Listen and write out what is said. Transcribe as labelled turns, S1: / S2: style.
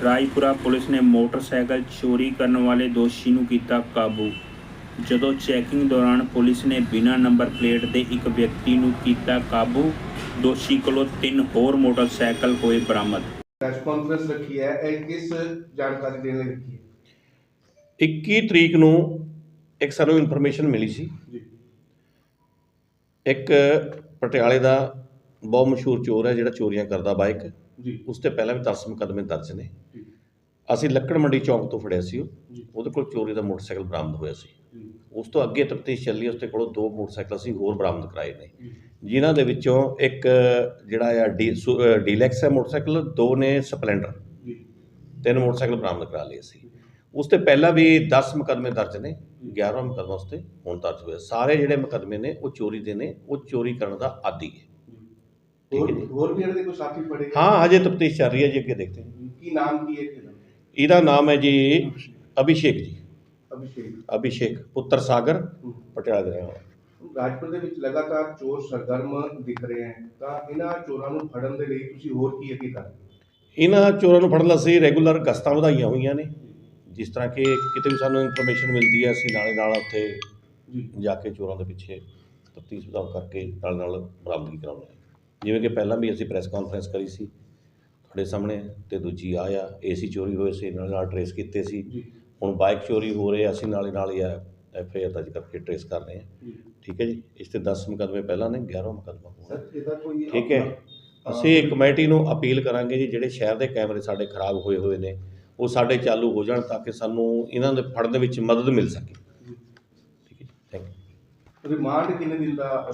S1: Raipura police ਨੇ motorcycle ਚੋਰੀ ਕਰਨ ਵਾਲੇ ਦੋਸ਼ੀ ਨੂੰ ਕੀਤਾ ਕਾਬੂ। ਜਦੋਂ ਚੈਕਿੰਗ ਦੌਰਾਨ ਪੁਲਿਸ ਨੇ ਬਿਨਾਂ ਨੰਬਰ ਪਲੇਟ ਦੇ ਇੱਕ ਵਿਅਕਤੀ ਨੂੰ ਕੀਤਾ ਕਾਬੂ ਦੋਸ਼ੀ ਕੋਲੋਂ ਤਿੰਨ ਹੋਰ ਮੋਟਰਸਾਈਕਲ ਹੋਏ ਬਰਾਮਦ।
S2: ਪ੍ਰੈਸ ਕਾਨਫਰੰਸ ਰੱਖੀ ਹੈ। ਇਹ ਕਿਸ ਜਾਣਕਾਰੀ ਦੇਣ ਲਈ ਰੱਖੀ ਹੈ?
S3: 21 ਤਰੀਕ ਨੂੰ ਇੱਕ ਸਾਨੂੰ ਇਨਫੋਰਮੇਸ਼ਨ ਮਿਲੀ ਸੀ।
S2: ਜੀ।
S3: ਇੱਕ ਪਟਿਆਲੇ ਦਾ ਬਹੁਤ ਮਸ਼ਹੂਰ ਚੋਰ ਹੈ ਜਿਹੜਾ ਚੋਰੀਆਂ ਕਰਦਾ ਬਾਈਕ
S2: ਜੀ।
S3: ਉਸ ਤੇ ਪਹਿਲਾਂ ਵੀ 10 ਮੁਕੱਦਮੇ ਦਰਜ ਨੇ। ਅਸੀਂ ਲੱਕੜ ਮੰਡੀ ਚੌਂਕ ਤੋਂ ਫੜਿਆ ਸੀ ਉਹ। ਉਹਦੇ ਕੋਲ ਚੋਰੀ ਦਾ ਮੋਟਰਸਾਈਕਲ ਬਰਾਮਦ ਹੋਇਆ ਸੀ। ਉਸ ਤੋਂ ਅੱਗੇ ਤਫਤੀਸ਼ ਚੱਲੀ ਉਸ ਤੇ ਕੋਲੋਂ ਦੋ ਮੋਟਰਸਾਈਕਲ ਅਸੀਂ ਹੋਰ ਬਰਾਮਦ ਕਰਾਏ ਨੇ। ਜਿਨ੍ਹਾਂ ਦੇ ਵਿੱਚੋਂ ਇੱਕ ਜਿਹੜਾ ਆ ਡੀਲੈਕਸ ਹੈ ਮੋਟਰਸਾਈਕਲ ਦੋ ਨੇ ਸਪਲੈਂਡਰ। ਤਿੰਨ ਮੋਟਰਸਾਈਕਲ ਬਰਾਮਦ ਕਰਾ ਲਏ ਸੀ ਉਸ ਤੇ ਪਹਿਲਾਂ ਵੀ 10 ਮੁਕੱਦਮੇ ਦਰਜ ਨੇ 11ਵਾਂ ਮੁਕੱਦਮਾ ਉਸ ਤੇ ਹੁਣ ਦਰਜ ਹੋਇਆ। ਸਾਰੇ ਜਿਹੜੇ ਮੁਕੱਦਮੇ ਨੇ ਉਹ ਚੋਰੀ ਦੇ ਨੇ ਉਹ ਚੋਰੀ ਕਰਨ ਦਾ ਆਦੀ ਹੈ। ਠੀਕ ਹੈ ਜੀ।
S2: ਹੋਰ ਵੀ ਇਹਨਾਂ ਦੇ ਕੋਈ ਸਾਥੀ ਫੜੇ?
S3: ਹਾਂ ਹਜੇ ਤਫਤੀਸ਼ ਚੱਲ ਰਹੀ ਹੈ ਜੀ ਅੱਗੇ ਦੇਖਦੇ ਹਾਂ।
S2: ਕੀ ਨਾਮ ਕੀ ਹੈ
S3: ਇਹਦਾ ਨਾਮ ਹੈ ਜੀ ਅਭਿਸ਼ੇਕ ਜੀ।
S2: ਅਭਿਸ਼ੇਕ।
S3: ਅਭਿਸ਼ੇਕ ਪੁੱਤਰ ਸਾਗਰ। ਪਟਿਆਲਾ ਦੇ ਰਹਿਣ ਵਾਲਾ।
S2: ਰਾਜਪੁਰ ਦੇ ਵਿੱਚ ਲਗਾਤਾਰ ਚੋਰ ਸਰਗਰਮ ਦਿਖ ਰਹੇ ਹਨ ਤਾਂ ਇਹਨਾਂ ਚੋਰਾਂ ਨੂੰ ਫੜਨ ਦੇ ਲਈ ਤੁਸੀਂ ਹੋਰ ਕੀ ਅੱਗੇ ਕਰ
S3: ਇਹਨਾਂ ਚੋਰਾਂ ਨੂੰ ਫੜਨ ਲਈ ਅਸੀਂ ਰੈਗੂਲਰ ਗਸ਼ਤਾਂ ਵਧਾਈਆਂ ਹੋਈਆਂ ਨੇ। ਜਿਸ ਤਰ੍ਹਾਂ ਕਿ ਕਿਤੇ ਵੀ ਸਾਨੂੰ ਇਨਫੋਰਮੇਸ਼ਨ ਮਿਲਦੀ ਹੈ ਅਸੀਂ ਨਾਲੇ ਨਾਲ ਉੱਥੇ
S2: ਜੀ।
S3: ਕੇ ਚੋਰਾਂ ਦੇ ਪਿੱਛੇ ਤਫਤੀਸ਼ ਵਧਾਓ ਕਰਕੇ ਨਾਲ ਨਾਲ ਬਰਾਮਦਗੀ ਕਰਾਉਂਦੇ ਹਾਂ। ਜਿਵੇਂ ਕਿ ਪਹਿਲਾਂ ਵੀ ਅਸੀਂ ਪ੍ਰੈਸ ਕਾਨਫਰੰਸ ਕਰੀ ਸੀ ਤੁਹਾਡੇ ਸਾਹਮਣੇ ਤੇ ਦੂਜੀ ਆ ਆ ਏਸੀ ਚੋਰੀ ਹੋਏ ਸੀ ਨਾਲ ਨਾਲ ਟਰੇਸ ਕੀਤੇ ਸੀ। ਹੁਣ ਬਾਈਕ ਚੋਰੀ ਹੋ ਰਹੇ ਅਸੀਂ ਨਾਲੇ ਨਾਲ ਹੀ ਆ ਐਫ ਆਈ ਆਰ ਦਰਜ ਕਰਕੇ ਟਰੇਸ ਕਰ ਰਹੇ ਹਾਂ। ਠੀਕ ਹੈ ਜੀ? ਇਸ ਤੇ 10 ਮੁਕੱਦਮੇ ਪਹਿਲਾਂ ਨੇ 11ਵਾਂ ਮੁਕੱਦਮਾ ਹੁਣ ਠੀਕ ਹੈ। ਅਸੀਂ ਕਮੇਟੀ ਨੂੰ ਅਪੀਲ ਕਰਾਂਗੇ ਜੀ ਜਿਹੜੇ ਸ਼ਹਿਰ ਦੇ ਕੈਮਰੇ ਸਾਡੇ ਖਰਾਬ ਹੋਏ ਹੋਏ ਨੇ ਉਹ ਸਾਡੇ ਚਾਲੂ ਹੋ ਜਾਣ ਤਾਂ ਕਿ ਸਾਨੂੰ ਇਹਨਾਂ ਦੇ ਫੜਨ ਦੇ ਵਿੱਚ ਮਦਦ ਮਿਲ ਸਕੇ। ਠੀਕ ਹੈ ਥੈਂਕ ਯੂ
S2: ਰਿਮਾਂਡ ਕਿੰਨੇ ਦਿਨ ਦਾ